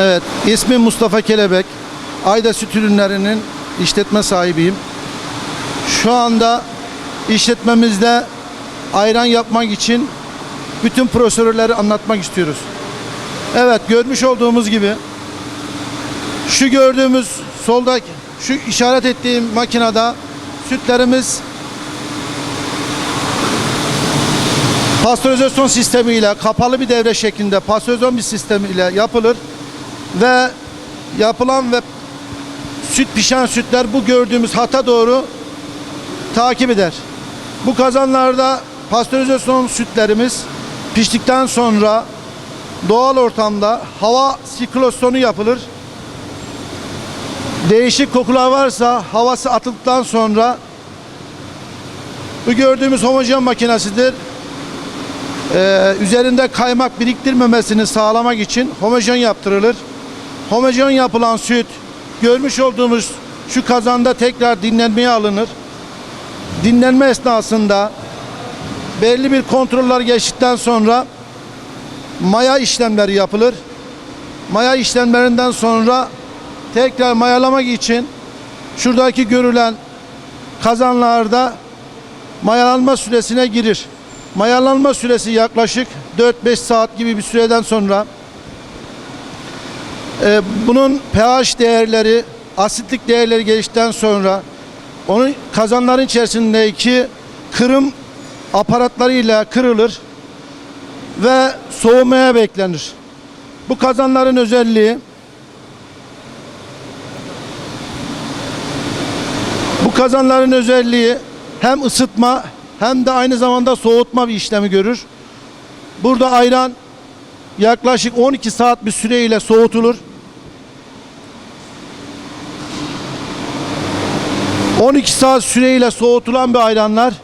Evet, ismim Mustafa Kelebek. Ayda Süt Ürünleri'nin işletme sahibiyim. Şu anda işletmemizde ayran yapmak için bütün prosedürleri anlatmak istiyoruz. Evet, görmüş olduğumuz gibi şu gördüğümüz soldaki şu işaret ettiğim makinede sütlerimiz pastörizasyon sistemiyle kapalı bir devre şeklinde pastörizasyon bir sistemiyle yapılır ve yapılan ve süt pişen sütler bu gördüğümüz hata doğru takip eder. Bu kazanlarda pastörizasyon sütlerimiz piştikten sonra doğal ortamda hava siklosyonu yapılır. Değişik kokular varsa havası atıldıktan sonra bu gördüğümüz homojen makinesidir. Ee, üzerinde kaymak biriktirmemesini sağlamak için homojen yaptırılır. Homojen yapılan süt görmüş olduğumuz şu kazanda tekrar dinlenmeye alınır. Dinlenme esnasında belli bir kontroller geçtikten sonra maya işlemleri yapılır. Maya işlemlerinden sonra tekrar mayalamak için şuradaki görülen kazanlarda mayalanma süresine girir. Mayalanma süresi yaklaşık 4-5 saat gibi bir süreden sonra e, bunun pH değerleri, asitlik değerleri geliştikten sonra onun kazanların içerisindeki kırım aparatlarıyla kırılır ve soğumaya beklenir. Bu kazanların özelliği bu kazanların özelliği hem ısıtma hem de aynı zamanda soğutma bir işlemi görür. Burada ayran yaklaşık 12 saat bir süreyle soğutulur. 12 saat süreyle soğutulan bir ayranlar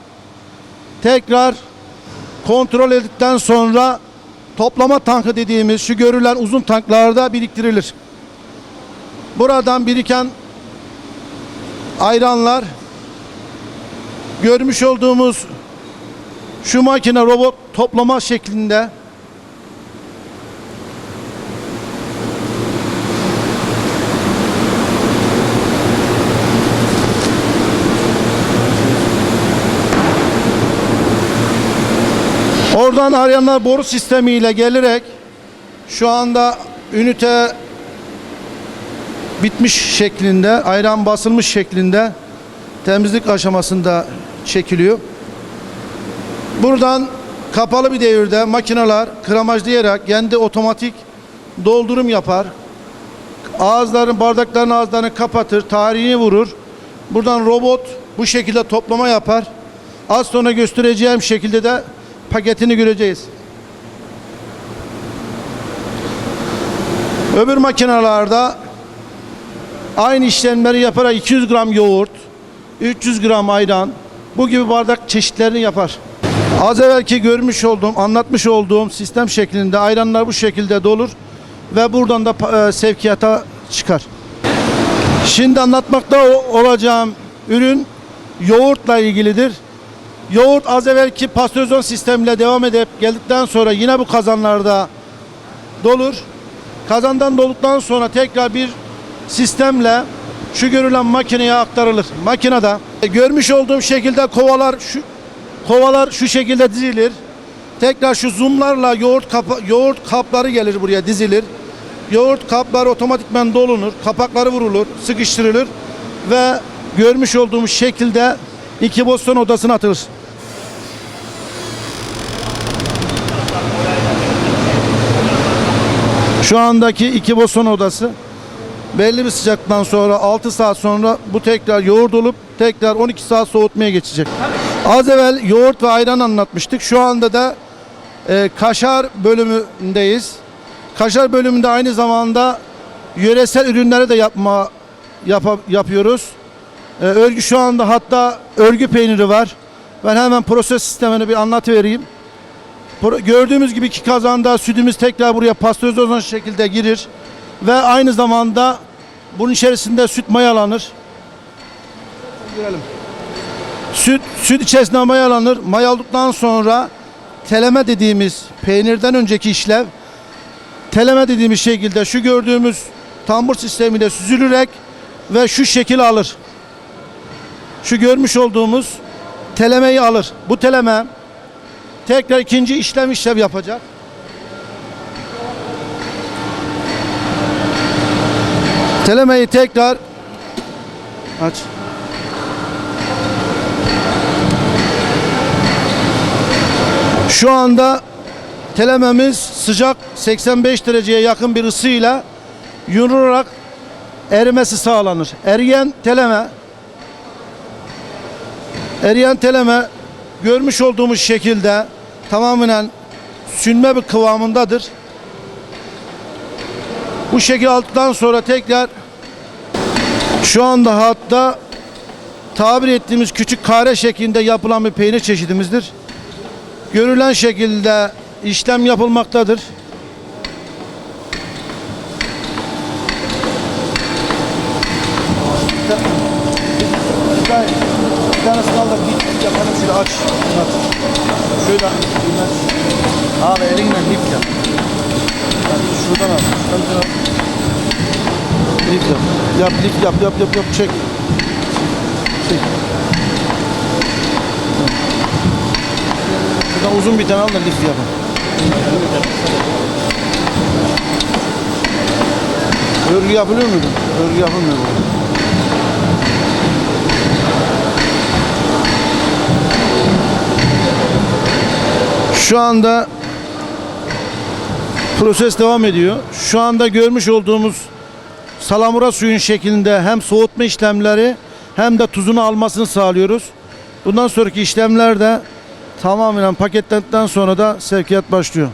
tekrar kontrol edildikten sonra toplama tankı dediğimiz şu görülen uzun tanklarda biriktirilir. Buradan biriken ayranlar görmüş olduğumuz şu makine robot toplama şeklinde Oradan arayanlar boru sistemiyle gelerek şu anda ünite bitmiş şeklinde, ayran basılmış şeklinde temizlik aşamasında çekiliyor. Buradan kapalı bir devirde makineler gramajlayarak kendi otomatik doldurum yapar. Ağızların, bardakların ağızlarını kapatır, tarihini vurur. Buradan robot bu şekilde toplama yapar. Az sonra göstereceğim şekilde de paketini göreceğiz. Öbür makinelerde aynı işlemleri yaparak 200 gram yoğurt, 300 gram ayran, bu gibi bardak çeşitlerini yapar. Az evvelki görmüş olduğum, anlatmış olduğum sistem şeklinde ayranlar bu şekilde dolur ve buradan da e, sevkiyata çıkar. Şimdi anlatmakta olacağım ürün yoğurtla ilgilidir. Yoğurt az evvelki pastörizasyon sistemiyle devam edip geldikten sonra yine bu kazanlarda dolur. Kazandan dolduktan sonra tekrar bir sistemle şu görülen makineye aktarılır. Makinede görmüş olduğum şekilde kovalar şu kovalar şu şekilde dizilir. Tekrar şu zoomlarla yoğurt kapa- yoğurt kapları gelir buraya dizilir. Yoğurt kapları otomatikman dolunur. Kapakları vurulur, sıkıştırılır ve görmüş olduğumuz şekilde iki boston odasına atılır. Şu andaki iki boson odası belli bir sıcaktan sonra 6 saat sonra bu tekrar yoğurt olup tekrar 12 saat soğutmaya geçecek. Az evvel yoğurt ve ayran anlatmıştık. Şu anda da e, kaşar bölümündeyiz. Kaşar bölümünde aynı zamanda yöresel ürünleri de yapma yapa- yapıyoruz. E, örgü şu anda hatta örgü peyniri var. Ben hemen proses sistemini bir anlatıvereyim. Gördüğümüz gibi iki kazanda sütümüz tekrar buraya pastörizasyon şekilde girir ve aynı zamanda bunun içerisinde süt mayalanır. Görelim. Süt süt içerisinde mayalanır. Mayaladıktan sonra teleme dediğimiz peynirden önceki işlev teleme dediğimiz şekilde şu gördüğümüz tambur sistemiyle süzülerek ve şu şekil alır. Şu görmüş olduğumuz telemeyi alır. Bu teleme tekrar ikinci işlem işlem yapacak. Telemeyi tekrar aç. Şu anda telememiz sıcak 85 dereceye yakın bir ısıyla yunurarak erimesi sağlanır. Eriyen teleme eriyen teleme görmüş olduğumuz şekilde tamamen sünme bir kıvamındadır. Bu şekil aldıktan sonra tekrar şu anda hatta tabir ettiğimiz küçük kare şeklinde yapılan bir peynir çeşidimizdir. Görülen şekilde işlem yapılmaktadır. Bir tanesi kaldı. Lif yapalım şöyle aç. Aç. Şöyle aç. Abi elinle lif yap. Bak, Şuradan al. Şuradan yap. Yap lif yap yap yap yap çek. Çek. Şuradan uzun bir tane al da lif yapın. Örgü yapılıyor muydu? Örgü yapılmıyor. Şu anda proses devam ediyor. Şu anda görmüş olduğumuz salamura suyun şeklinde hem soğutma işlemleri hem de tuzunu almasını sağlıyoruz. Bundan sonraki işlemler de tamamen paketlendikten sonra da sevkiyat başlıyor.